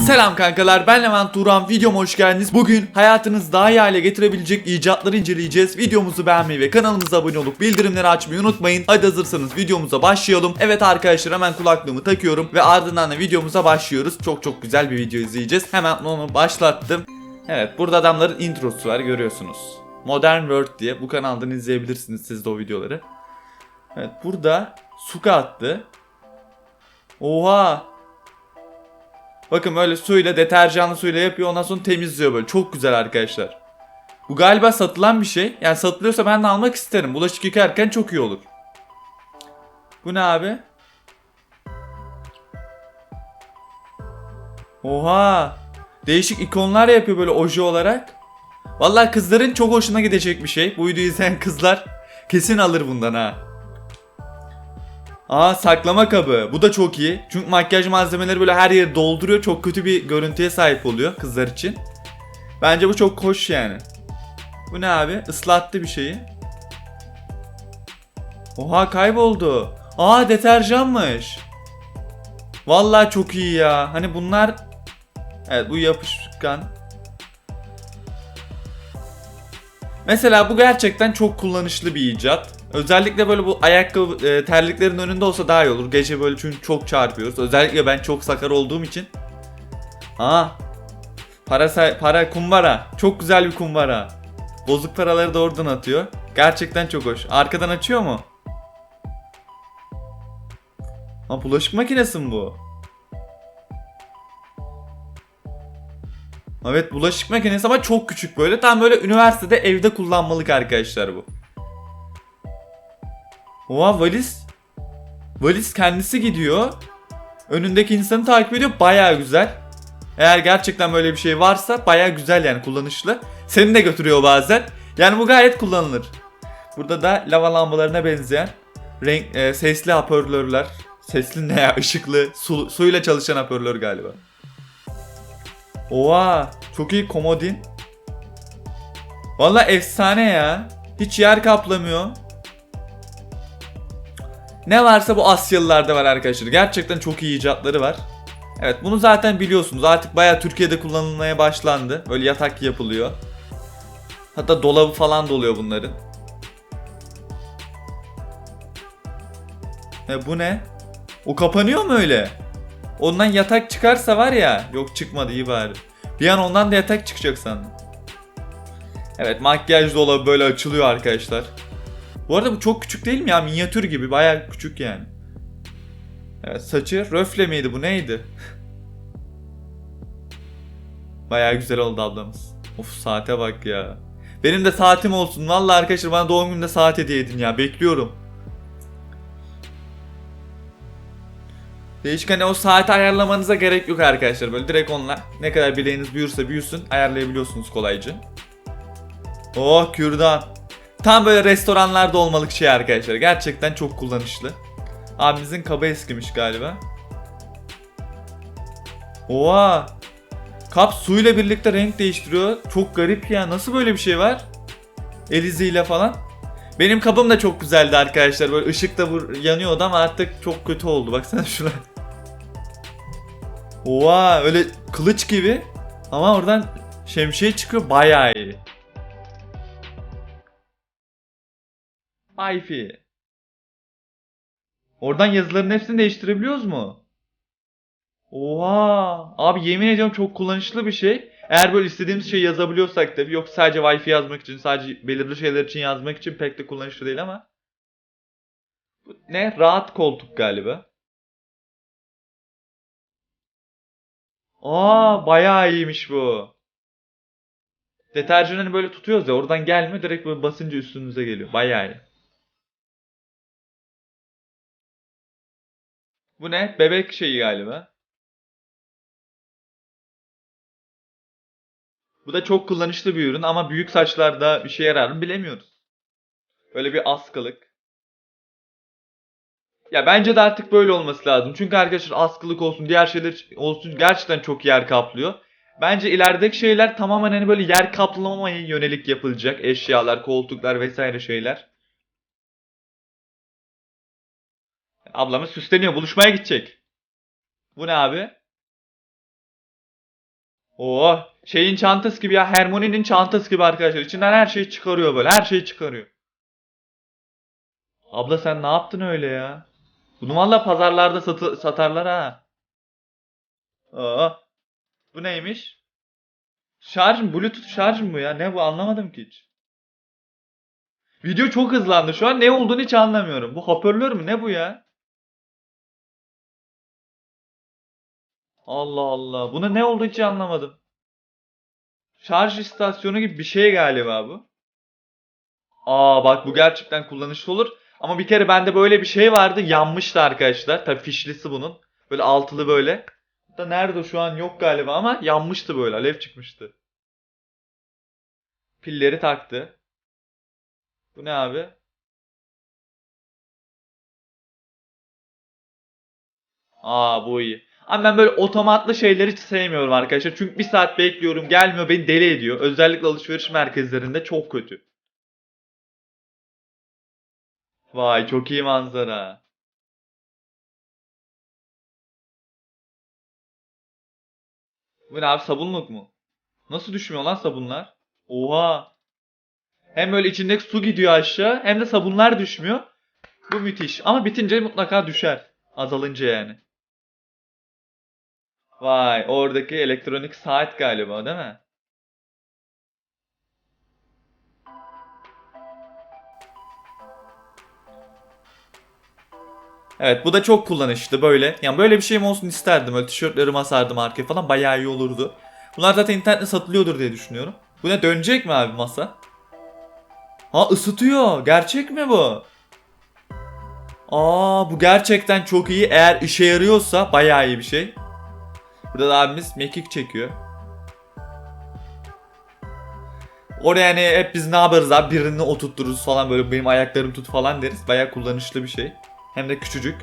Selam kankalar ben Levent Turan videoma hoş geldiniz. Bugün hayatınızı daha iyi hale getirebilecek icatları inceleyeceğiz. Videomuzu beğenmeyi ve kanalımıza abone olup bildirimleri açmayı unutmayın. Hadi hazırsanız videomuza başlayalım. Evet arkadaşlar hemen kulaklığımı takıyorum ve ardından da videomuza başlıyoruz. Çok çok güzel bir video izleyeceğiz. Hemen onu başlattım. Evet burada adamların introsu var görüyorsunuz. Modern World diye bu kanaldan izleyebilirsiniz siz de o videoları. Evet burada Suka attı. Oha Bakın böyle suyla deterjanlı suyla yapıyor ondan sonra temizliyor böyle. Çok güzel arkadaşlar. Bu galiba satılan bir şey. Yani satılıyorsa ben de almak isterim. Bulaşık yıkarken çok iyi olur. Bu ne abi? Oha. Değişik ikonlar yapıyor böyle oje olarak. Vallahi kızların çok hoşuna gidecek bir şey. Bu videoyu izleyen kızlar kesin alır bundan ha. Aa saklama kabı. Bu da çok iyi. Çünkü makyaj malzemeleri böyle her yeri dolduruyor. Çok kötü bir görüntüye sahip oluyor kızlar için. Bence bu çok hoş yani. Bu ne abi? Islattı bir şeyi. Oha kayboldu. Aa deterjanmış. Vallahi çok iyi ya. Hani bunlar Evet bu yapışkan. Mesela bu gerçekten çok kullanışlı bir icat. Özellikle böyle bu ayakkabı e, terliklerin önünde olsa daha iyi olur. Gece böyle çünkü çok çarpıyoruz. Özellikle ben çok sakar olduğum için. Aa. Para para kumbara. Çok güzel bir kumbara. Bozuk paraları da oradan atıyor. Gerçekten çok hoş. Arkadan açıyor mu? Ha bulaşık makinesi mi bu? Evet bulaşık makinesi ama çok küçük böyle. Tam böyle üniversitede evde kullanmalık arkadaşlar bu. Oha valiz. Valiz kendisi gidiyor. Önündeki insanı takip ediyor. Baya güzel. Eğer gerçekten böyle bir şey varsa baya güzel yani kullanışlı. Seni de götürüyor bazen. Yani bu gayet kullanılır. Burada da lava lambalarına benzeyen renk e, sesli hoparlörler. Sesli ne ya? Işıklı su, suyla çalışan hoparlör galiba. Oha çok iyi komodin. Valla efsane ya. Hiç yer kaplamıyor. Ne varsa bu Asyalılarda var arkadaşlar. Gerçekten çok iyi icatları var. Evet bunu zaten biliyorsunuz. Artık bayağı Türkiye'de kullanılmaya başlandı. Böyle yatak yapılıyor. Hatta dolabı falan da oluyor bunların. E bu ne? O kapanıyor mu öyle? Ondan yatak çıkarsa var ya. Yok çıkmadı iyi bari. Bir an ondan da yatak çıkacak sandım. Evet makyaj dolabı böyle açılıyor arkadaşlar. Bu arada bu çok küçük değil mi ya? Minyatür gibi bayağı küçük yani. Evet saçı röfle miydi bu neydi? bayağı güzel oldu ablamız. Of saate bak ya. Benim de saatim olsun. Vallahi arkadaşlar bana doğum gününde saat hediye edin ya. Bekliyorum. Değişik hani o saati ayarlamanıza gerek yok arkadaşlar. Böyle direkt onunla ne kadar bileğiniz büyürse büyüsün ayarlayabiliyorsunuz kolayca. Oh kürdan. Tam böyle restoranlarda olmalık şey arkadaşlar. Gerçekten çok kullanışlı. Abimizin kaba eskimiş galiba. Oha. Kap suyla birlikte renk değiştiriyor. Çok garip ya. Nasıl böyle bir şey var? Elizi falan. Benim kabım da çok güzeldi arkadaşlar. Böyle ışık da yanıyordu ama artık çok kötü oldu. Baksana şuna. Oha öyle kılıç gibi. Ama oradan şemsiye çıkıyor bayağı iyi. Wi-Fi. Oradan yazıların hepsini değiştirebiliyoruz mu? Oha! Abi yemin ediyorum çok kullanışlı bir şey. Eğer böyle istediğimiz şeyi yazabiliyorsak tabii. Yok sadece Wi-Fi yazmak için, sadece belirli şeyler için yazmak için pek de kullanışlı değil ama. Bu ne? Rahat koltuk galiba. Aa, bayağı iyiymiş bu. Deterjanı hani böyle tutuyoruz ya oradan gelmiyor direkt böyle basınca üstünüze geliyor. Bayağı iyi. Bu ne? Bebek şeyi galiba. Bu da çok kullanışlı bir ürün ama büyük saçlarda bir şey yarar mı bilemiyoruz. Böyle bir askılık. Ya bence de artık böyle olması lazım. Çünkü arkadaşlar askılık olsun, diğer şeyler olsun gerçekten çok yer kaplıyor. Bence ilerideki şeyler tamamen hani böyle yer kaplamamaya yönelik yapılacak. Eşyalar, koltuklar vesaire şeyler. Ablamız süsleniyor, buluşmaya gidecek. Bu ne abi? Oo, şeyin çantası gibi ya Hermione'nin çantası gibi arkadaşlar. İçinden her şeyi çıkarıyor böyle. Her şeyi çıkarıyor. Abla sen ne yaptın öyle ya? Bunu valla pazarlarda satı- satarlar ha. Aa, bu neymiş? Şarj mı? Bluetooth şarj mı ya? Ne bu anlamadım ki hiç. Video çok hızlandı. Şu an ne olduğunu hiç anlamıyorum. Bu hoparlör mü? Ne bu ya? Allah Allah. Buna ne oldu hiç anlamadım. Şarj istasyonu gibi bir şey galiba bu. Aa bak bu gerçekten kullanışlı olur. Ama bir kere bende böyle bir şey vardı. Yanmıştı arkadaşlar. Tabii fişlisi bunun. Böyle altılı böyle. Da nerede şu an yok galiba ama yanmıştı böyle. Alev çıkmıştı. Pilleri taktı. Bu ne abi? Aa bu iyi. Ama ben böyle otomatlı şeyleri hiç sevmiyorum arkadaşlar. Çünkü bir saat bekliyorum gelmiyor beni deli ediyor. Özellikle alışveriş merkezlerinde çok kötü. Vay çok iyi manzara. Bu ne abi sabunluk mu? Nasıl düşmüyor lan sabunlar? Oha. Hem böyle içindeki su gidiyor aşağı hem de sabunlar düşmüyor. Bu müthiş. Ama bitince mutlaka düşer. Azalınca yani. Vay oradaki elektronik saat galiba değil mi? Evet bu da çok kullanışlı böyle. Yani böyle bir şeyim olsun isterdim. Öyle tişörtlerimi asardım arkaya falan bayağı iyi olurdu. Bunlar zaten internette satılıyordur diye düşünüyorum. Bu ne dönecek mi abi masa? Ha ısıtıyor. Gerçek mi bu? Aa bu gerçekten çok iyi. Eğer işe yarıyorsa bayağı iyi bir şey. Burada da abimiz mekik çekiyor. Oraya hani hep biz ne yaparız abi birini oturttururuz falan böyle benim ayaklarım tut falan deriz. Bayağı kullanışlı bir şey. Hem de küçücük.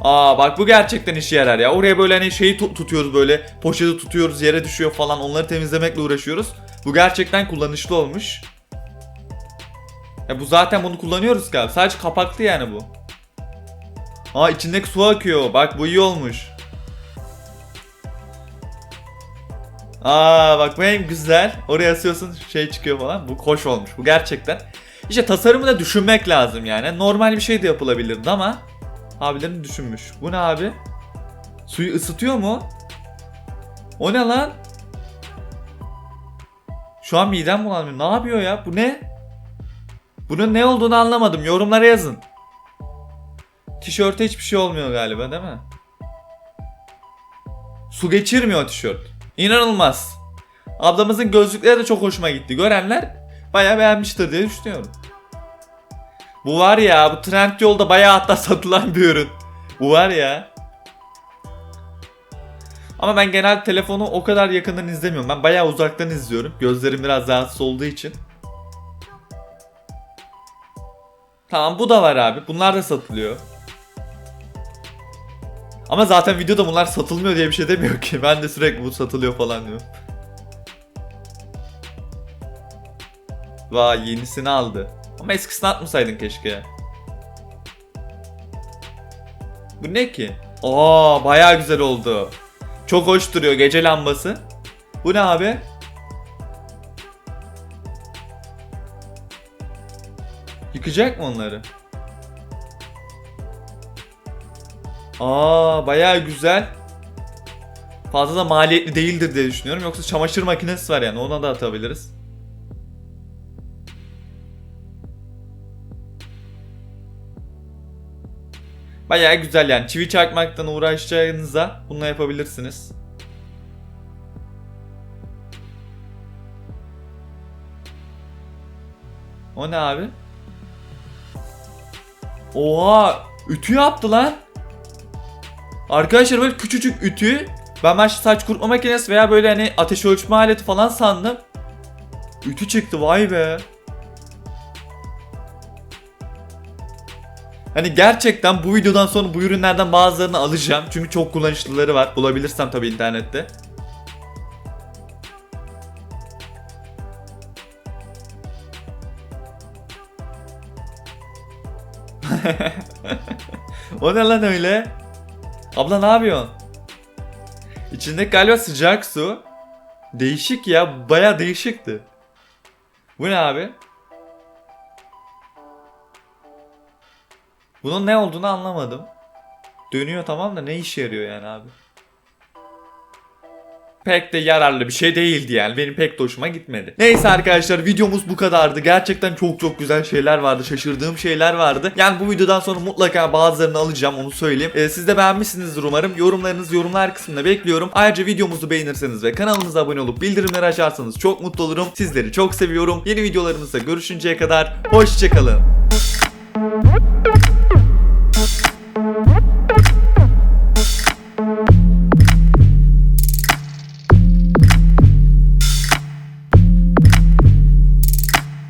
Aa bak bu gerçekten işe yarar ya. Oraya böyle hani şeyi tu- tutuyoruz böyle poşeti tutuyoruz yere düşüyor falan onları temizlemekle uğraşıyoruz. Bu gerçekten kullanışlı olmuş. Ya bu zaten bunu kullanıyoruz ki. Sadece kapaklı yani bu. Aa içindeki su akıyor. Bak bu iyi olmuş. Aa bak bu en güzel. Oraya asıyorsun şey çıkıyor falan. Bu hoş olmuş. Bu gerçekten. İşte tasarımı da düşünmek lazım yani. Normal bir şey de yapılabilirdi ama abilerin düşünmüş. Bu ne abi? Suyu ısıtıyor mu? O ne lan? Şu an midem bulanıyor. Ne yapıyor ya? Bu ne? Bunun ne olduğunu anlamadım. Yorumlara yazın. Tişörte hiçbir şey olmuyor galiba değil mi? Su geçirmiyor tişört. İnanılmaz. Ablamızın gözlükleri de çok hoşuma gitti. Görenler bayağı beğenmiştir diye düşünüyorum. Bu var ya bu trend yolda bayağı hatta satılan bir ürün. Bu var ya. Ama ben genel telefonu o kadar yakından izlemiyorum. Ben bayağı uzaktan izliyorum. Gözlerim biraz rahatsız olduğu için. Tamam bu da var abi. Bunlar da satılıyor. Ama zaten videoda bunlar satılmıyor diye bir şey demiyor ki. Ben de sürekli bu satılıyor falan diyorum. Vay yenisini aldı. Ama eskisini atmasaydın keşke. Bu ne ki? Aa bayağı güzel oldu. Çok hoş duruyor gece lambası. Bu ne abi? Yıkacak mı onları? Aa bayağı güzel. Fazla da maliyetli değildir diye düşünüyorum. Yoksa çamaşır makinesi var yani ona da atabiliriz. Bayağı güzel yani. Çivi çakmaktan uğraşacağınıza bununla yapabilirsiniz. O ne abi? Oha! Ütü yaptı lan. Arkadaşlar böyle küçücük ütü. Ben başta saç kurutma makinesi veya böyle hani ateş ölçme aleti falan sandım. Ütü çıktı vay be. Hani gerçekten bu videodan sonra bu ürünlerden bazılarını alacağım. Çünkü çok kullanışlıları var. Bulabilirsem tabii internette. o ne lan öyle? Abla ne yapıyorsun? İçinde galiba sıcak su. Değişik ya. Baya değişikti. Bu ne abi? Bunun ne olduğunu anlamadım. Dönüyor tamam da ne işe yarıyor yani abi? Pek de yararlı bir şey değildi yani. Benim pek de hoşuma gitmedi. Neyse arkadaşlar videomuz bu kadardı. Gerçekten çok çok güzel şeyler vardı. Şaşırdığım şeyler vardı. Yani bu videodan sonra mutlaka bazılarını alacağım onu söyleyeyim. Ee, siz de beğenmişsinizdir umarım. Yorumlarınızı yorumlar kısmında bekliyorum. Ayrıca videomuzu beğenirseniz ve kanalımıza abone olup bildirimleri açarsanız çok mutlu olurum. Sizleri çok seviyorum. Yeni videolarımızda görüşünceye kadar hoşçakalın.